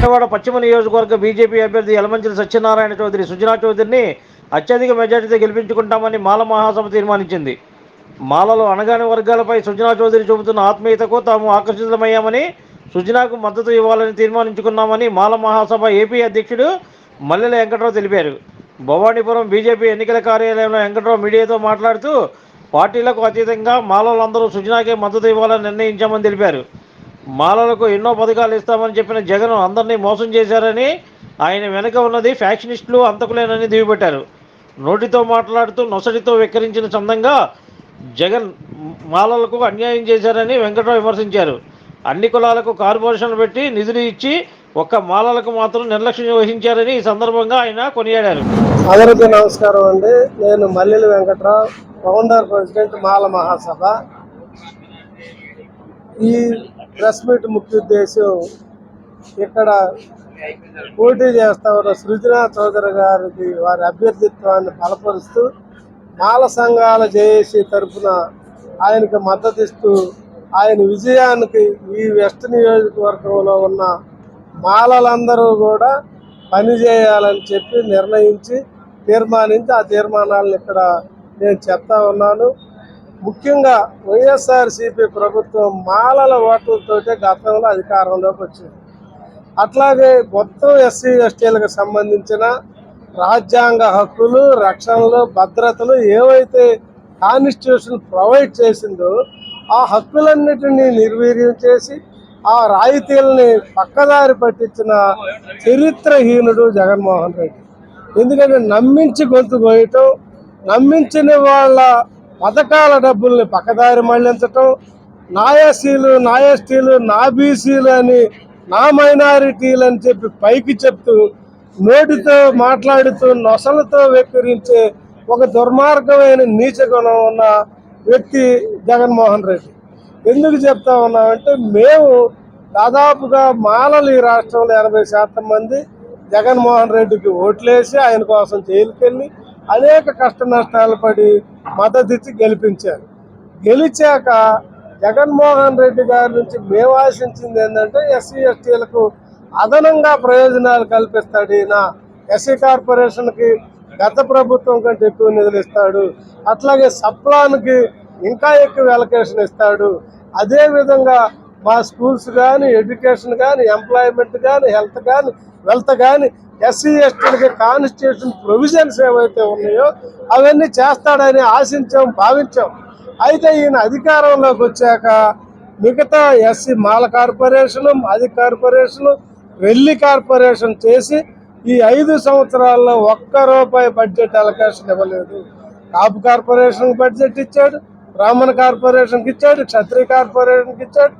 విజయవాడ పశ్చిమ నియోజకవర్గ బీజేపీ అభ్యర్థి యలమంచిలి సత్యనారాయణ చౌదరి సుజనా చౌదరిని అత్యధిక మెజార్టీతో గెలిపించుకుంటామని మాల మహాసభ తీర్మానించింది. మాలలో అణగాని వర్గాలపై సుజనా చౌదరి చూపుతున్న ఆత్మీయతకు తాము ఆకర్షితమయ్యామని సుజనాకు మద్దతు ఇవ్వాలని తీర్మానించుకున్నామని మాల మహాసభ ఏపీ అధ్యక్షుడు మల్లెల వెంకట్రావు తెలిపారు. భవానీపురం బీజేపీ ఎన్నికల కార్యాలయంలో వెంకట్రావు మీడియాతో మాట్లాడుతూ పార్టీలకు అతీతంగా మాలలందరూ సుజనాకే మద్దతు ఇవ్వాలని నిర్ణయించామని తెలిపారు. మాలలకు ఎన్నో పథకాలు ఇస్తామని చెప్పిన జగన్ అందరినీ మోసం చేశారని ఆయన వెనుక ఉన్నది ఫ్యాక్షనిస్టులు అంతకులేనని దిగుపెట్టారు నోటితో మాట్లాడుతూ నొసటితో వెక్కిరించిన చందంగా జగన్ మాలలకు అన్యాయం చేశారని వెంకటరావు విమర్శించారు. అన్ని కులాలకు కార్పొరేషన్లు పెట్టి నిధులు ఇచ్చి ఒక్క మాలలకు మాత్రం నిర్లక్ష్యం వహించారని ఈ సందర్భంగా ఆయన కొనియాడారు. అందరికీ నమస్కారం అండి. నేను మల్లెల వెంకట్రావు ఫౌండర్ ప్రెసిడెంట్ మాల మహాసభ. ఈ ప్రెస్ మీట్ ముఖ్య ఉద్దేశం ఇక్కడ పోటీ చేస్తా ఉన్న సృజనా చౌదరి గారికి వారి అభ్యర్థిత్వాన్ని బలపరుస్తూ మాల సంఘాల జేఏసీ తరఫున ఆయనకి మద్దతిస్తూ ఆయన విజయానికి ఈ వెస్ట్ నియోజకవర్గంలో ఉన్న మాలలందరూ కూడా పనిచేయాలని చెప్పి నిర్ణయించి తీర్మానించి ఆ తీర్మానాలను ఇక్కడ నేను చెప్తా ఉన్నాను. ముఖ్యంగా వైఎస్ఆర్సీపీ ప్రభుత్వం మాలల ఓట్లతోటే గతంలో అధికారంలోకి వచ్చింది. అట్లాగే మొత్తం ఎస్సీ ఎస్టీలకు సంబంధించిన రాజ్యాంగ హక్కులు రక్షణలు భద్రతలు ఏవైతే కాన్స్టిట్యూషన్ ప్రొవైడ్ చేసిందో ఆ హక్కులన్నిటినీ నిర్వీర్యం చేసి ఆ రాయితీలని పక్కదారి పట్టించిన చరిత్రహీనుడు జగన్మోహన్ రెడ్డి. ఎందుకంటే నమ్మించి గొంతు కోయటం నమ్మించిన వాళ్ళ పథకాల డబ్బుల్ని పక్కదారి మళ్ళించటం నా ఎస్సీలు నా ఎస్టీలు నా బీసీలు అని నా మైనారిటీలు అని చెప్పి పైకి చెప్తూ నోటితో మాట్లాడుతూ నొసలతో వెక్కిరించే ఒక దుర్మార్గమైన నీచగుణం ఉన్న వ్యక్తి జగన్మోహన్ రెడ్డి. ఎందుకు చెప్తా ఉన్నామంటే మేము దాదాపుగా మాలలు ఈ రాష్ట్రంలో ఎనభై శాతం మంది జగన్మోహన్ రెడ్డికి ఓట్లేసి ఆయన కోసం జైలుకెళ్ళి అనేక కష్ట నష్టాలు పడి మద్దతిచ్చి గెలిపించారు. గెలిచాక జగన్మోహన్ రెడ్డి గారి నుంచి మేము ఆశించింది ఏంటంటే ఎస్సీ ఎస్టీలకు అదనంగా ప్రయోజనాలు కల్పిస్తాడు ఈయన. ఎస్సీ కార్పొరేషన్కి గత ప్రభుత్వం కంటే ఎక్కువ నిధులు ఇస్తాడు. అట్లాగే సప్లాన్కి ఇంకా ఎక్కువ ఎలకేషన్ ఇస్తాడు. అదేవిధంగా మా స్కూల్స్ కానీ ఎడ్యుకేషన్ కానీ ఎంప్లాయ్మెంట్ కానీ హెల్త్ కానీ వెల్త్ కానీ ఎస్సీ ఎస్టీలకి కాన్స్టిట్యూషన్ ప్రొవిజన్స్ ఏవైతే ఉన్నాయో అవన్నీ చేస్తాడని ఆశించాం భావించాం. అయితే ఈయన అధికారంలోకి వచ్చాక మిగతా ఎస్సీ మాల కార్పొరేషను మాది కార్పొరేషను వెల్లి కార్పొరేషన్ చేసి ఈ ఐదు సంవత్సరాల్లో ఒక్క రూపాయి బడ్జెట్ అలొకేషన్ ఇవ్వలేదు. కాపు కార్పొరేషన్ బడ్జెట్ ఇచ్చాడు బ్రాహ్మణ కార్పొరేషన్కి ఇచ్చాడు క్షత్రియ కార్పొరేషన్కి ఇచ్చాడు.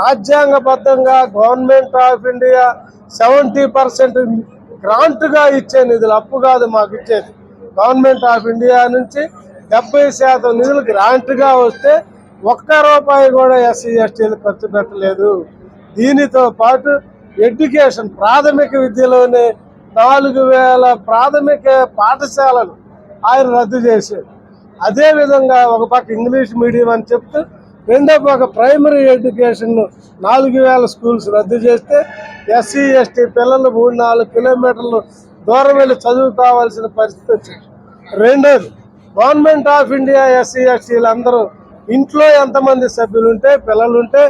రాజ్యాంగబద్ధంగా government of India seventy percent గ్రాంట్గా ఇచ్చే నిధులు అప్పు కాదు మాకు ఇచ్చేది. గవర్నమెంట్ ఆఫ్ ఇండియా నుంచి డెబ్బై శాతం నిధులు గ్రాంట్గా వస్తే ఒక్క రూపాయి కూడా ఎస్సీ ఎస్టీలు ఖర్చు పెట్టలేదు. దీనితో పాటు ఎడ్యుకేషన్ ప్రాథమిక విద్యలోనే నాలుగు వేల ప్రాథమిక పాఠశాలలు ఆయన రద్దు చేశారు. అదేవిధంగా ఒక పక్క ఇంగ్లీష్ మీడియం అని చెప్తూ రెండో పక్క ప్రైమరీ ఎడ్యుకేషన్ నాలుగు వేల స్కూల్స్ రద్దు చేస్తే ఎస్సీ ఎస్టీ పిల్లలు మూడు నాలుగు కిలోమీటర్లు దూరం వెళ్ళి చదువుకోవాల్సిన పరిస్థితి వచ్చింది. రెండోది గవర్నమెంట్ ఆఫ్ ఇండియా ఎస్సీ ఎస్టీలు అందరూ ఇంట్లో ఎంతమంది సభ్యులు ఉంటే పిల్లలు ఉంటే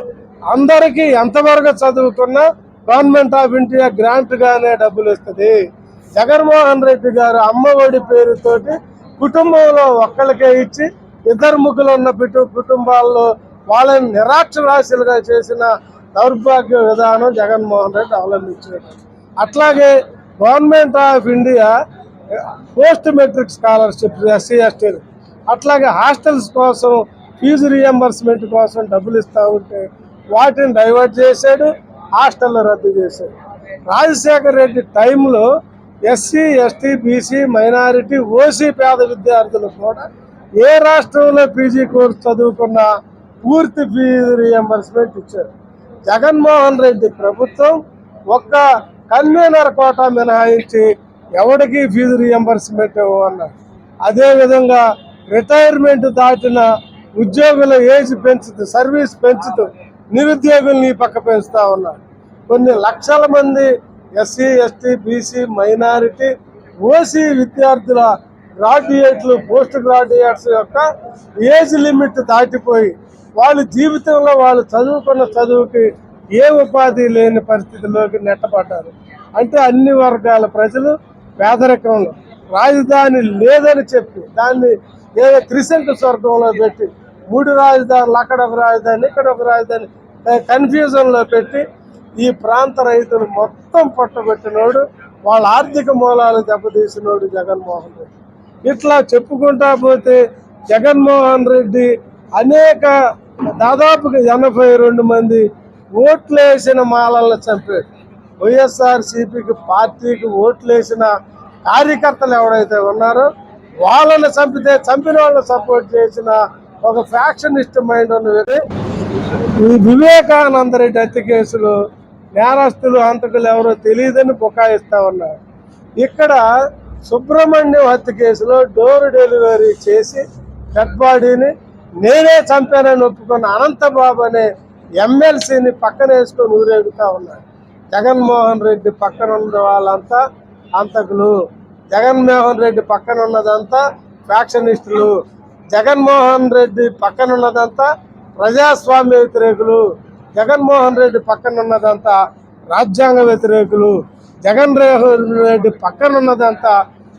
అందరికీ ఎంతవరకు చదువుకున్నా గవర్నమెంట్ ఆఫ్ ఇండియా గ్రాంట్గానే డబ్బులు ఇస్తుంది. జగన్మోహన్ రెడ్డి గారు అమ్మఒడి పేరుతోటి కుటుంబంలో ఒక్కరికే ఇచ్చి ఇద్దరు ముగ్గులు ఉన్న పిటు- కుటుంబాల్లో వాళ్ళని నిరాక్షరాశులుగా చేసిన దౌర్భాగ్య విధానం జగన్మోహన్ రెడ్డి అవలంబించాడు. అట్లాగే government of India post matric scholarship SC ఎస్టీలు అట్లాగే హాస్టల్స్ కోసం ఫీజు రియంబర్స్మెంట్ కోసం డబ్బులు ఇస్తూ ఉంటే వాటిని డైవర్ట్ చేశాడు హాస్టల్ రద్దు చేశాడు. రాజశేఖర్ రెడ్డి టైంలో SC ST BC minority OC పేద విద్యార్థులు కూడా ఏ రాష్ట్రంలో పీజీ కోర్స్ చదువుకున్నా పూర్తి ఫీజు రియంబర్స్మెంట్ ఇచ్చారు. జగన్మోహన్ రెడ్డి ప్రభుత్వం ఒక్క కన్వీనర్ కోట మినహాయించి ఎవరికి ఫీజు రియంబర్స్మెంట్ ఇవ్వన్నారు అదేవిధంగా రిటైర్మెంట్ దాటిన ఉద్యోగుల ఏజ్ పెంచుతూ సర్వీస్ పెంచుతూ నిరుద్యోగుల్ని పక్క పెంచుతూ ఉన్నారు కొన్ని లక్షల మంది SC ST BC minority OC విద్యార్థుల గ్రాడ్యుయేట్లు పోస్ట్ గ్రాడ్యుయేట్స్ యొక్క ఏజ్ లిమిట్ దాటిపోయి వాళ్ళ జీవితంలో వాళ్ళు చదువుకున్న చదువుకి ఏ ఉపాధి లేని పరిస్థితిలోకి నెట్టబడ్డారు. అంటే అన్ని వర్గాల ప్రజలు పేదరికంలో. రాజధాని లేదని చెప్పి దాన్ని ఏదో క్రిసెంట్ స్వర్గంలో పెట్టి మూడు రాజధానులు అక్కడ ఒక రాజధాని ఇక్కడ ఒక రాజధాని కన్ఫ్యూజన్లో పెట్టి ఈ ప్రాంత రైతులు మొత్తం పట్టుబెట్టినోడు వాళ్ళ ఆర్థిక మూలాలు దెబ్బతీసినోడు జగన్మోహన్ రెడ్డి. ఇట్లా చెప్పుకుంటా పోతే జగన్మోహన్ రెడ్డి అనేక దాదాపుగా ఎనభై రెండు మంది ఓట్లేసిన మాలల్ని చంపాడు. వైఎస్ఆర్ సిపికి పార్టీకి ఓట్లేసిన కార్యకర్తలు ఎవరైతే ఉన్నారో వాళ్ళని చంపితే చంపిన వాళ్ళని సపోర్ట్ చేసిన ఒక ఫ్యాక్షనిస్ట్ మైండ్ ఉన్నది ఈ వివేకానంద రెడ్డి హత్య కేసులో నేరస్తులు అంతకులు ఎవరో తెలియదని బుకాయిస్తా ఉన్నారు. ఇక్కడ సుబ్రహ్మణ్యం హత్య కేసులో డోర్ డెలివరీ చేసి డెడ్ బాడీని నేనే చంపానని ఒప్పుకున్న అనంతబాబు అనే ఎమ్మెల్సీని పక్కన వేసుకొని ఊరేగుతా ఉన్నాడు. జగన్మోహన్ రెడ్డి పక్కన ఉన్న వాళ్ళంతా అంతకులు జగన్మోహన్ రెడ్డి పక్కన ఉన్నదంతా ఫ్యాక్షనిస్టులు. జగన్మోహన్ రెడ్డి పక్కన ఉన్నదంతా ప్రజాస్వామ్య వ్యతిరేకులు. జగన్మోహన్ రెడ్డి పక్కన ఉన్నదంతా రాజ్యాంగ వ్యతిరేకులు జగన్ రెడ్డి పక్కన ఉన్నదంతా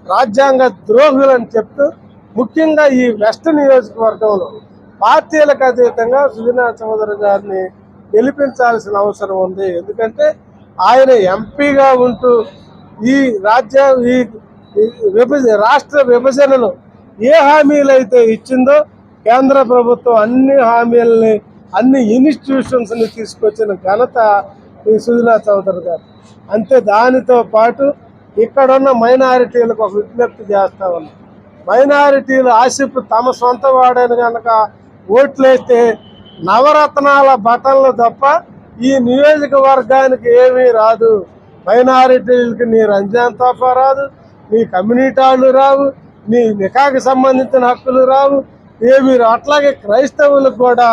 రాజ్యాంగ ద్రోహులు అని చెప్తూ ముఖ్యంగా ఈ వెస్ట్ నియోజకవర్గంలో పార్టీలకు అతీతంగా సుజనా చౌదరి గారిని గెలిపించాల్సిన అవసరం ఉంది. ఎందుకంటే ఆయన ఎంపీగా ఉంటూ ఈ రాజ్య ఈ విభజ రాష్ట్ర విభజనలో ఏ హామీలు అయితే ఇచ్చిందో కేంద్ర ప్రభుత్వం అన్ని హామీలని అన్ని ఇన్స్టిట్యూషన్స్ని తీసుకొచ్చిన ఘనత ఈ సుజనా చౌదరి గారు. అంతే దానితో పాటు ఇక్కడున్న మైనారిటీలకు ఒక విజ్ఞప్తి చేస్తా ఉన్నాం. మైనారిటీలు ఆసిఫ్ తమ సొంత వాడని కనుక ఓట్లేస్తే నవరత్నాల బటన్లు తప్ప ఈ నియోజకవర్గానికి ఏమీ రాదు. మైనారిటీలకి నీ రంజాన్ తోఫా రాదు నీ కమ్యూనిటీ వాళ్ళు రావు నీ నికాకి సంబంధించిన హక్కులు రావు. ఏమి అట్లాగే క్రైస్తవులకు కూడా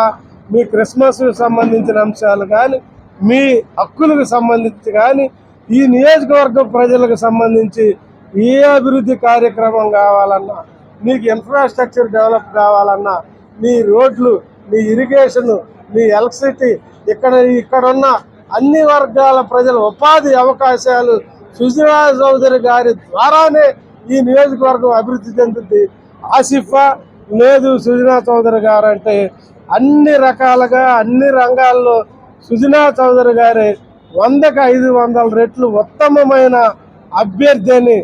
మీ క్రిస్మస్ సంబంధించిన అంశాలు కానీ మీ హక్కులకు సంబంధించి కానీ ఈ నియోజకవర్గం ప్రజలకు సంబంధించి ఏ అభివృద్ధి కార్యక్రమం కావాలన్నా నీకు ఇన్ఫ్రాస్ట్రక్చర్ డెవలప్ కావాలన్నా నీ రోడ్లు నీ ఇరిగేషన్ నీ ఎలక్ట్రిసిటీ ఇక్కడ ఇక్కడున్న అన్ని వర్గాల ప్రజల ఉపాధి అవకాశాలు సుజనా చౌదరి గారి ద్వారానే ఈ నియోజకవర్గం అభివృద్ధి చెందుతుంది ఆసిఫా లేదు సుజనా చౌదరి గారు అంటే అన్ని రకాలుగా అన్ని రంగాల్లో సుజనా చౌదరి గారి వందకు ఐదు వందల రెట్లు ఉత్తమమైన అభ్యర్థి అని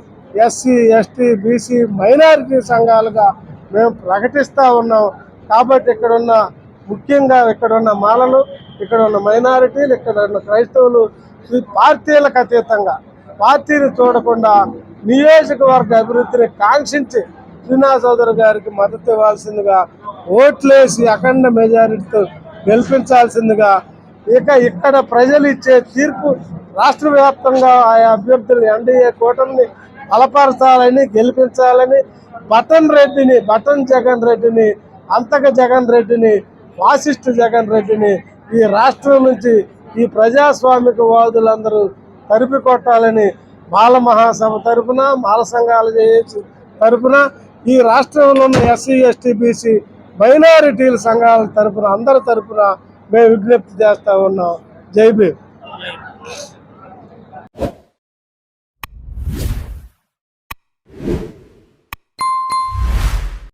ఎస్సీ ఎస్టీ బీసీ మైనారిటీ సంఘాలుగా మేము ప్రకటిస్తూ ఉన్నాం. కాబట్టి ఇక్కడున్న ముఖ్యంగా ఇక్కడున్న మాలలు ఇక్కడున్న మైనారిటీలు ఇక్కడ ఉన్న క్రైస్తవులు ఈ పార్టీలకు అతీతంగా పార్టీని చూడకుండా నియోజకవర్గ అభివృద్ధిని కాంక్షించి శ్రీనా చౌదరి గారికి మద్దతు ఇవ్వాల్సిందిగా ఓట్లేసి అఖండ మెజారిటీతో గెలిపించాల్సిందిగా ఇక ఇక్కడ ప్రజలు ఇచ్చే తీర్పు రాష్ట్ర వ్యాప్తంగా ఆయా అభ్యర్థులు ఎన్డీఏ కూటమిని బలపరచాలని గెలిపించాలని బటన్ రెడ్డిని బటన్ జగన్ రెడ్డిని అంతక జగన్ రెడ్డిని వాసిస్ట్ జగన్ రెడ్డిని ఈ రాష్ట్రం నుంచి ఈ ప్రజాస్వామిక వాదులందరూ తరిపి కొట్టాలని మాల మహాసభ తరపున మాల సంఘాలు చేయొచ్చు తరపున ఈ రాష్ట్రంలో ఉన్న ఎస్సీ ఎస్టీ బీసీ మైనారిటీల సంఘాల తరపున అందరి తరపున మేము విజ్ఞప్తి చేస్తా ఉన్నాం. జై భీమ్.